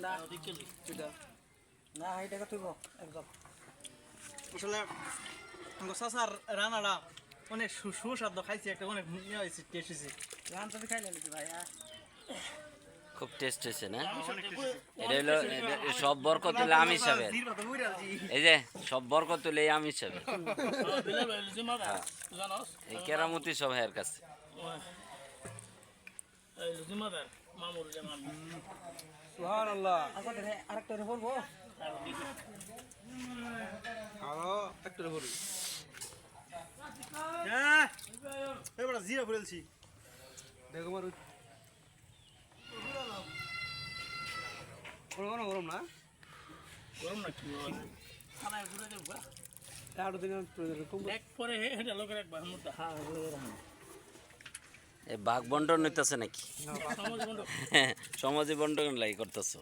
না না এটা তুইব একদম আসলে আমার রান্নাটা অনেক সু- সুস্বাদু খাইছি একটা অনেক ইয়ে হয়েছে। টেস্ট হয়েছে রান তুমি খাইলে নাকি ভাই হ্যাঁ খুব টেস্ট হয়েছে না এটা হলো সব বরকত হলে আমি হিসাবে। এই যে সব বরকত হলে আমি হিসাবে। এই কেরামতি সব এর কাছে। সুবহানাল্লাহ। আচ্ছা রে আরেকটা রে বলব আরও একটা ভরি হ্যাঁ এবার জিরা ফেলছি দেখো মারু গরম না? গরম না আরও দিন কম এই বাঘ বন্টন হইতেছে নাকি? সমাজে বন্টন লাগি করতেছো।